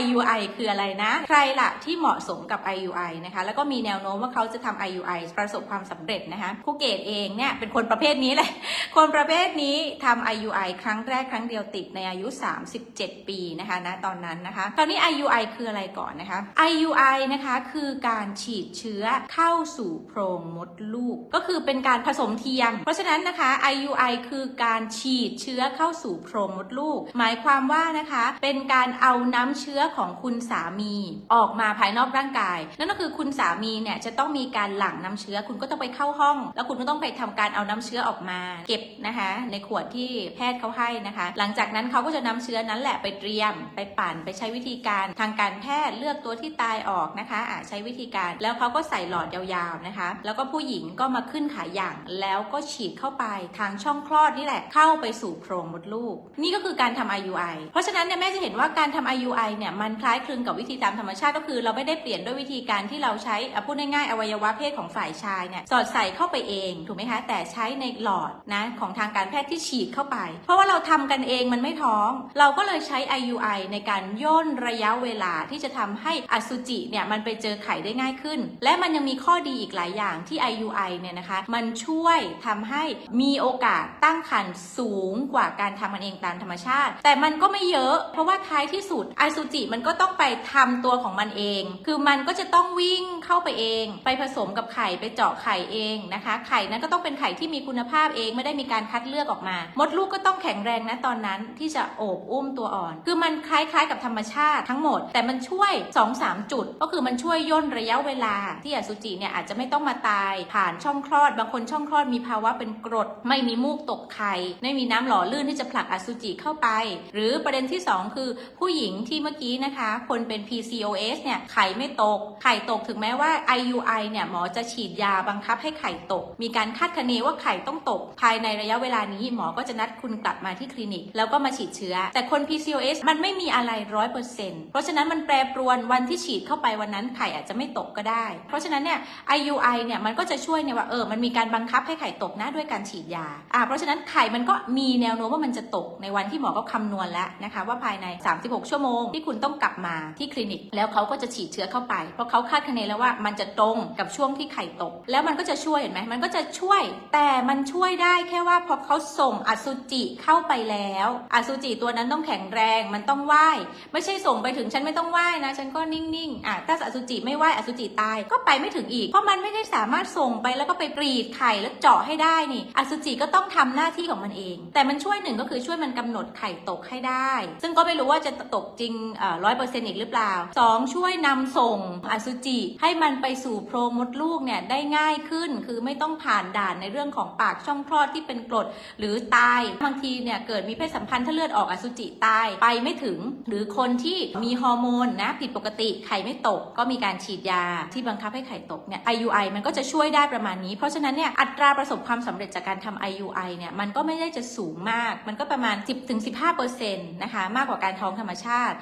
IUI คืออะไรนะ ใครล่ะที่เหมาะสมกับ IUI นะคะ แล้วก็มีแนวโน้มว่าเขาจะทำ IUI ประสบความสำเร็จนะคะครูเกตเองเนี่ยเป็นคนประเภทนี้แหละคนประเภทนี้ทำ IUI ครั้งแรกครั้งเดียวติดในอายุ 37 ปีนะคะณตอนนั้นนะคะคราวนี้ IUI คืออะไรก่อนนะคะ IUI นะคะคือการฉีดเชื้อเข้าสู่โพรงมดลูก ก็คือเป็นการผสมเทียม เพราะฉะนั้นนะคะ IUI คือการฉีดเชื้อเข้าสู่โพรงมดลูก หมายความว่านะคะ เป็นการเอาน้ำเชื้อของคุณสามีออกมาภายนอกร่างกาย นั่นก็คือคุณสามีเนี่ยจะต้องมีการหลั่งน้ำเชื้อ คุณก็ต้องไปเข้าห้อง แล้วคุณก็ต้องไปทำการเอาน้ำเชื้อออกมา เก็บนะคะ ในขวดที่แพทย์เขาให้นะคะ หลังจากนั้นเขาก็จะนำเชื้อนั้นแหละไปเตรียม ไปปั่นไปใช้วิธีการทางการแพทย์เลือกตัวที่ตายออกนะคะอะใช้วิธีการแล้วเขาก็ใส่หลอดยาวๆนะคะ แล้วก็ผู้หญิงก็มาขึ้นขาอย่างแล้วก็ฉีดเข้าไปทางช่องคลอดนี่แหละเข้าไปสู่โพรงมดลูก นี่ก็คือการทำ IUI เพราะฉะนั้นเนี่ยแม่จะเห็นว่าการทำ IUI เนี่ยมันคล้ายคลึงกับวิธีตามธรรมชาติก็คือ เราไม่ได้เปลี่ยนด้วยวิธีการที่เราใช้พูดง่ายๆอวัยวะเพศของฝ่ายชายเนี่ยสอดใส่เข้าไปเองถูกไหมคะแต่ใช้ในหลอดนะของทางการแพทย์ที่ฉีดเข้าไป เพราะว่าเราทำกันเองมันไม่ท้อง เราก็เลยใช้ IUI ในการย่นระยะเวลาที่จะทำให้อสุจิเนี่ยมันไปเจอไข่ได้ง่ายขึ้น และมันยังมีข้อดีอีกหลายอย่างที่ IUI เนี่ยนะคะ มันช่วยทำให้มีโอกาสตั้งครรภ์สูงกว่าการทำมันเองตามธรรมชาติ แต่มันก็ไม่เยอะ เพราะว่าท้ายที่สุดอสุจิมันก็ต้องไปทำตัวของมันเอง คือมันก็จะต้องวิ่งเข้าไปเอง ไปผสมกับไข่ไปเจาะไข่เองนะคะ ไข่นั้นก็ต้องเป็นไข่ที่มีคุณภาพเองไม่ได้มีการคัดเลือกออกมา มดลูกก็ต้องแข็งแรงนะตอนนั้นที่จะโอบอุ้มตัวอ่อน คือมันคล้ายๆกับธรรมชาติทั้งหมด แต่มันช่วย 2-3 จุด ก็คือมันช่วยย่นระยะเวลา ที่อสุจิเนี่ยอาจจะไม่ต้องมาตายผ่านช่องคลอด บางคนช่องคลอดมีภาวะเป็นกรด ไม่มีมูกตกไข่ ไม่มีน้ำหล่อลื่นที่จะผลักอสุจิเข้าไป หรือประเด็นที่ 2 คือผู้หญิงที่เมื่อกี้นะคะ คนเป็น PCOS เนี่ยไข่ไม่ตก ไข่ตกถึงแม้ว่า IUI เนี่ยหมอจะฉีดยาบังคับให้ไข่ตก มีการคาดคะเนว่าไข่ต้องตก ภายในระยะเวลานี้หมอก็จะนัดคุณกลับมาที่คลินิก แล้วก็มาฉีดเชื้อ แต่คน PCOS มันไม่มีอะไรร้อยเปอร์เซ็นต์เพราะฉะนั้นมันแปรปรวนวันที่ฉีดเข้าไปวันนั้นไข่อาจจะไม่ตกก็ได้ เพราะฉะนั้นเนี่ย IUI เนี่ยมันก็จะช่วยเนี่ยว่าเออมันมีการบังคับให้ไข่ตกนะด้วยการฉีดยาอ่าเพราะฉะนั้นไข่มันก็มีแนวโน้มว่ามันจะตกในวันที่หมอก็คำนวณแล้วนะคะว่าภายใน 36 ชั่วโมงที่คุณต้องกลับมาที่คลินิก แล้วเขาก็จะฉีดเชื้อเข้าไป เพราะเขาคาดคะเนแล้วว่ามันจะตรงกับช่วงที่ไข่ตก แล้วมันก็จะช่วยเห็นไหมมันก็จะช่วย แต่มันช่วยได้แค่ว่าพอเขาส่งอสุจิเข้าไปแล้วอสุจิตัวนั้นต้องแข็งแรงมันต้องว่ายไม่ใช่ส่งไปถึงฉันไม่ต้องว่ายนะ ฉันก็นิ่งๆอะถ้าอสุจิไม่ว่ายอสุจิตายก็ไปไม่ถึงอีก เพราะมันไม่ได้สามารถส่งไปแล้วก็ไปปรีดไข่แล้วเจาะให้ได้นี่อสุจิก็ต้องทำหน้าที่ของมันเอง แต่มันช่วยหนึ่งก็คือช่วยมันกำหนดไข่ตกให้ได้ ซึ่งก็ไม่รู้ว่าจะตกจริงร้อยเปอร์เซ็นต์อีกหรือเปล่าสองช่วยนำส่งอสุจิให้มันไปสู่โพรงมดลูกเนี่ยได้ง่ายขึ้น คือไม่ต้องผ่านด่านในเรื่องของปากช่องคลอดที่เป็นกรดหรือตายบางทีเนี่ยเกิดมีเพศสัมพันธ์ถ้าเลือดออกอสุจิตายไปไม่ถึง หรือคนที่มีฮอร์โมนนะผิดปกติไข่ไม่ตกก็มีการฉีดยาที่บังคับให้ไข่ตกเนี่ย IUI มันก็จะช่วยได้ประมาณนี้ เพราะฉะนั้นเนี่ยอัตราประสบความสำเร็จจากการทำ IUI เนี่ยมันก็ไม่ได้จะสูงมาก มันก็ประมาณ 10-15%นะคะมากกว่าการท้องธรรมชาติ